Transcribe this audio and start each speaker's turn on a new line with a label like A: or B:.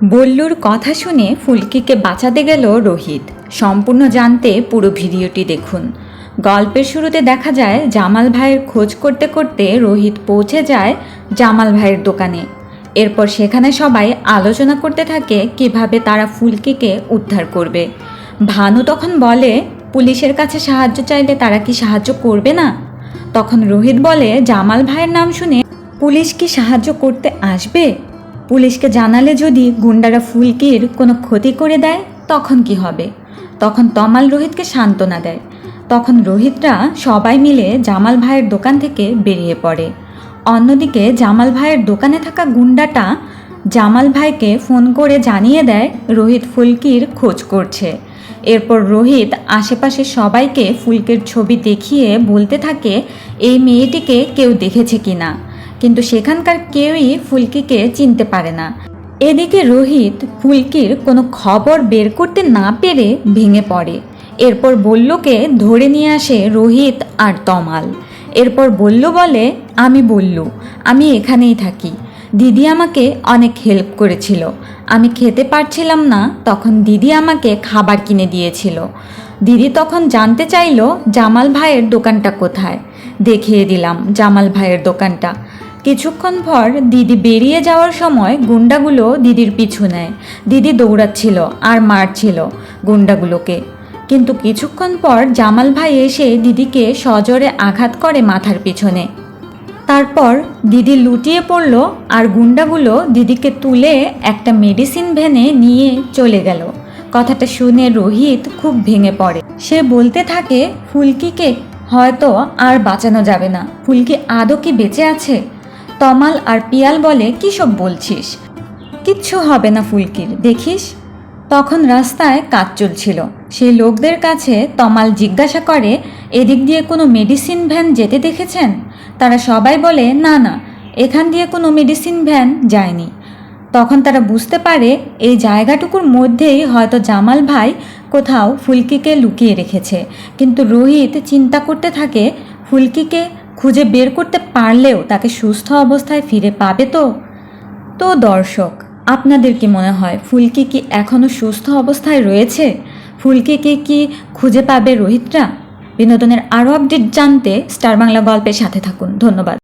A: বল্লুর কথা শুনে ফুলকিকে বাঁচাতে গেল রোহিত। সম্পূর্ণ জানতে পুরো ভিডিওটি দেখুন। গল্পের শুরুতে দেখা যায়, জামাল ভাইয়ের খোঁজ করতে করতে রোহিত পৌঁছে যায় জামাল ভাইয়ের দোকানে। এরপর সেখানে সবাই আলোচনা করতে থাকে কীভাবে তারা ফুলকিকে উদ্ধার করবে। ভানু তখন বলে, পুলিশের কাছে সাহায্য চাইলে তারা কি সাহায্য করবে না? তখন রোহিত বলে, জামাল ভাইয়ের নাম শুনে পুলিশ কি সাহায্য করতে আসবে? পুলিশকে জানালে যদি গুন্ডারা ফুলকির কোনো ক্ষতি করে দেয়, তখন কি হবে? তখন তমাল রোহিতকে সান্ত্বনা দেয়। তখন রোহিতরা সবাই মিলে জামাল ভাইয়ের দোকান থেকে বেরিয়ে পড়ে। অন্যদিকে জামাল ভাইয়ের দোকানে থাকা গুন্ডাটা জামাল ভাইকে ফোন করে জানিয়ে দেয়, রোহিত ফুলকির খোঁজ করছে। এরপর রোহিত আশেপাশে সবাইকে ফুলকের ছবি দেখিয়ে বলতে থাকে, এই মেয়েটিকে কেউ দেখেছে কিনা? কিন্তু সেখানকার কেউই ফুলকিকে চিনতে পারে না। এদিকে রোহিত ফুলকির কোনো খবর বের করতে না পেরে ভেঙে পড়ে। এরপর বল্লুকে ধরে নিয়ে আসে রোহিত আর তমাল। এরপর বল্লু বলে, আমি বললু, আমি এখানেই থাকি। দিদি আমাকে অনেক হেল্প করেছিল। আমি খেতে পারছিলাম না, তখন দিদি আমাকে খাবার কিনে দিয়েছিল। দিদি তখন জানতে চাইলো, জামাল ভাইয়ের দোকানটা কোথায়? দেখিয়ে দিলাম জামাল ভাইয়ের দোকানটা। কিছুক্ষণ পর দিদি বেরিয়ে যাওয়ার সময় গুন্ডাগুলো দিদির পিছু নেয়। দিদি দৌড়াচ্ছিল আর মারছিল গুন্ডাগুলোকে। কিন্তু কিছুক্ষণ পর জামাল ভাই এসে দিদিকে সজোরে আঘাত করে মাথার পিছনে। তারপর দিদি লুটিয়ে পড়ল আর গুন্ডাগুলো দিদিকে তুলে একটা মেডিসিন ভ্যানে নিয়ে চলে গেল। কথাটা শুনে রোহিত খুব ভেঙে পড়ে। সে বলতে থাকে, ফুলকিকে হয়তো আর বাঁচানো যাবে না। ফুলকি আদৌ কি বেঁচে আছে? তমাল আর পিয়াল বলে, কী সব বলছিস? কিচ্ছু হবে না ফুলকির, দেখিস? তখন রাস্তায় কাজ চলছিল। সেই লোকদের কাছে তমাল জিজ্ঞাসা করে, এদিক দিয়ে কোনো মেডিসিন ভ্যান যেতে দেখেছেন? তারা সবাই বলে, না না, এখান দিয়ে কোনো মেডিসিন ভ্যান যায়নি। তখন তারা বুঝতে পারে, এই জায়গাটুকুর মধ্যেই হয়তো জামাল ভাই কোথাও ফুলকিকে লুকিয়ে রেখেছে। কিন্তু রোহিত চিন্তা করতে থাকে, ফুলকিকে খুঁজে বের করতে পারলেও তাকে সুস্থ অবস্থায় ফিরে পাবে তো? তো দর্শক, আপনাদের কি মনে হয় ফুলকি কি এখনও সুস্থ অবস্থায় রয়েছে? ফুলকিকে কি খুঁজে পাবে রোহিতরা? বিনোদনের আরও আপডেট জানতে স্টার বাংলা গল্পের সাথে থাকুন। ধন্যবাদ।